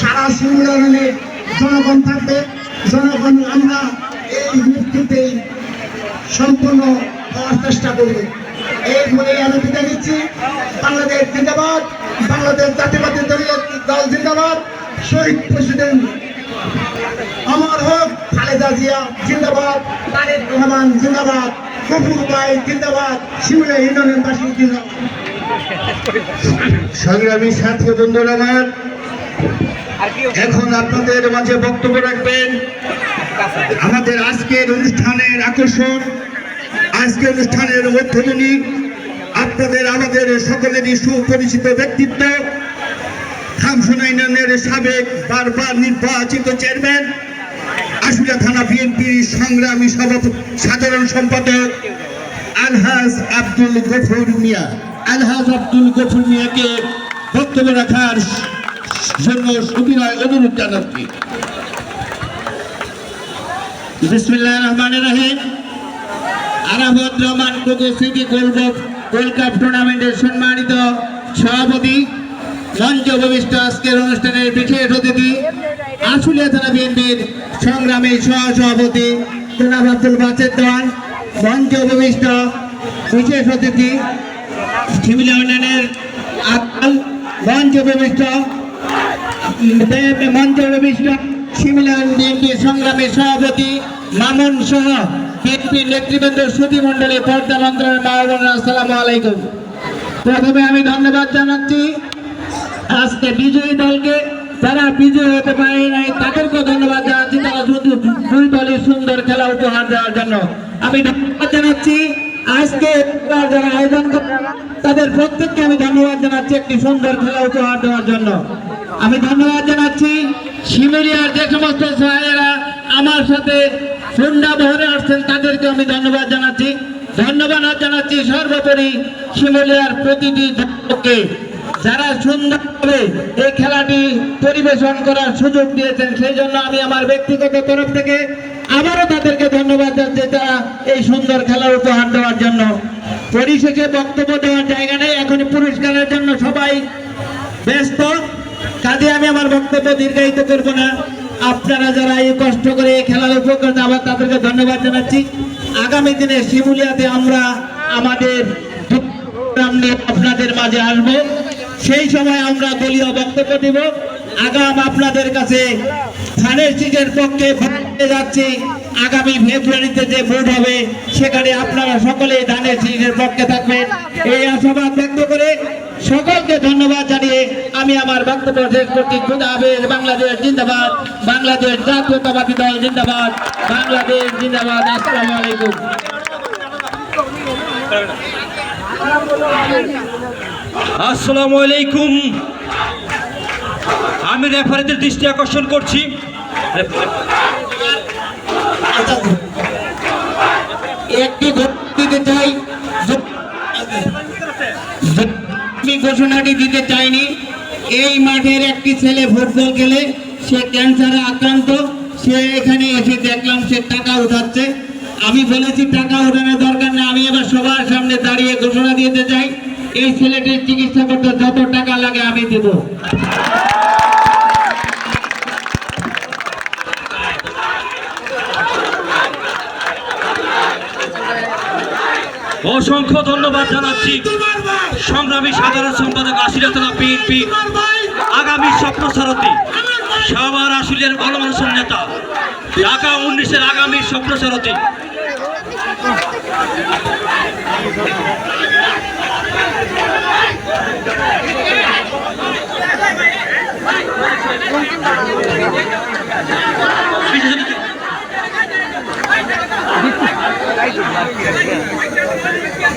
সারা সিমুলারণে জনগণ থাকবে। জনগণ আমরা এই মূর্তিতে সম্পূর্ণ হওয়ার চেষ্টা করব। এই বলে আমি বিদায় নিচ্ছি। বাংলাদেশ জিন্দাবাদ। বাংলাদেশ জাতীয়বাদী দলীয় দল জিন্দাবাদ। শহীদ প্রেসিডেন্ট আমার হোক, খালেদা জিয়া জিন্দাবাদ, তারেক রহমান জিন্দাবাদ কপুর ভাই জিন্দাবাদ শিমুলা ইউনিয়নের বাসী জিন্দাবাদ। সংগ্রামী ছাত্র বন্ধুরা এখন আপনাদের মাঝে বক্তব্য রাখবেন আমাদের আজকের অনুষ্ঠানের আকর্ষণ আজকের অনুষ্ঠানের মধ্যমণি আপনাদের আমাদের সকলেরই সুপরিচিত ব্যক্তিত্ব খামসোনা ইউনিয়নের সাবেক বারবার নির্বাচিত চেয়ারম্যান আশুলিয়া থানা বিএনপির সংগ্রামী সভাপতি সাধারণ সম্পাদক আলহাজ আব্দুল গফুর মিয়া। আলহাজ আব্দুল গফুর মিয়াকে বক্তব্য রাখার জন্য সুবিনয় অনুরোধ জানাচ্ছি। রহমান সিটি গোল্ড কাপ টুর্নামেন্টের সম্মানিত সভাপতি মঞ্চ ভবিষ্ঠ আজকের অনুষ্ঠানের বিশেষ অতিথি, আশুলিয়া থানা বিএনপির সংগ্রামী সহ সভাপতি জনাব আব্দুল বাচের দেওয়ান মঞ্চ ভবিষ্ঠ বিশেষ অতিথি শিবিলা ইউনিয়নের মঞ্চ ভবিষ্ঠ শিবিলা বিএনপির সংগ্রামী সভাপতি মামুন সহ বিএনপির নেতৃবৃন্দ মন্ডলী পর্দা মন্ত্রণের মহাবনা আসসালামু আলাইকুম। প্রথমে আমি ধন্যবাদ জানাচ্ছি। আজকে বিজয়ী দলকে যারা বিজয়ী হতে পারে নাই, তাদেরকেও ধন্যবাদ জানাচ্ছি। তারা শুধু দুই দলই সুন্দর খেলা উপহার দেওয়ার জন্য। আমি ধন্যবাদ জানাচ্ছি। আজকে যারা আয়োজন করে তাদের প্রত্যেককে আমি ধন্যবাদ জানাচ্ছি একটি সুন্দর খেলা উপহার দেওয়ার জন্য। আমি ধন্যবাদ জানাচ্ছি শিমেরিয়ার যে সমস্ত সহায়েরা আমার সাথে সন্ধ্যা বহরে আসছেন, তাদেরকে আমি ধন্যবাদ জানাচ্ছি। ধন্যবাদ জানাচ্ছি সর্বোপরি শিমুলিয়ার প্রতিটি দলকে যারা সুন্দরভাবে এই খেলাটি পরিবেশন করার সুযোগ দিয়েছেন, সেই জন্য আমি আমার ব্যক্তিগত তরফ থেকে আবারও তাদেরকে ধন্যবাদ জানাচ্ছি তারা এই সুন্দর খেলা উপহার দেওয়ার জন্য। পরিশেষে বক্তব্য দেওয়ার জায়গা নেই। এখন পুরস্কারের জন্য সবাই ব্যস্ত। কাজে আমি আমার বক্তব্য দীর্ঘায়িত করব না। আপনারা যারা এই কষ্ট করে খেলার উপকার আবার তাদেরকে ধন্যবাদ জানাচ্ছি। আগামী দিনে শিমুলিয়াতে আমরা আমাদের আপনাদের মাঝে আসব। সেই সময় আমরা দলীয় বক্তব্য দিব। আগাম আপনাদের কাছে ধানের সিটের পক্ষে যাচ্ছি। আগামী ফেব্রুয়ারিতে যে ভোট হবে, সেখানে আপনারা সকলে ধানের সিটের পক্ষে থাকবেন। এই আশাবাদ ব্যক্ত করে সকলকে ধন্যবাদ জানিয়ে আমি আমার বক্তব্য শেষ করছি। খুদা হাফেজ, বাংলাদেশ জিন্দাবাদ। বাংলাদেশ জাতীয়তাবাদী দল জিন্দাবাদ। বাংলাদেশ জিন্দাবাদ, আসসালামু আলাইকুম। আসসালামু আলাইকুম। আমি রেফারিদের দৃষ্টি আকর্ষণ করছি। একটি দিতে চাই ঘোষণাটি দিতে চাইনি। এই মাঠের একটি ছেলে ফুটবল খেলে, সে ক্যান্সারে আক্রান্ত, সে এখানে এসে দেখলাম সে টাকা উঠাচ্ছে। আমি বলেছি, টাকা উঠানোর দরকার নেই আমি এবার সবার সামনে দাঁড়িয়ে ঘোষণা দিতে চাই। এই ছেলেটির চিকিৎসা করতে যত টাকা লাগে আমি দেব। অসংখ্য ধন্যবাদ জানাচ্ছি। সংগ্রামী সাধারণ সম্পাদক আশিরাতলা বিএনপি। আগামী স্বপ্ন সারথী। সবার আশুলিয়ার গণমানুষের নেতা। ঢাকা উনিশের আগামী স্বপ্ন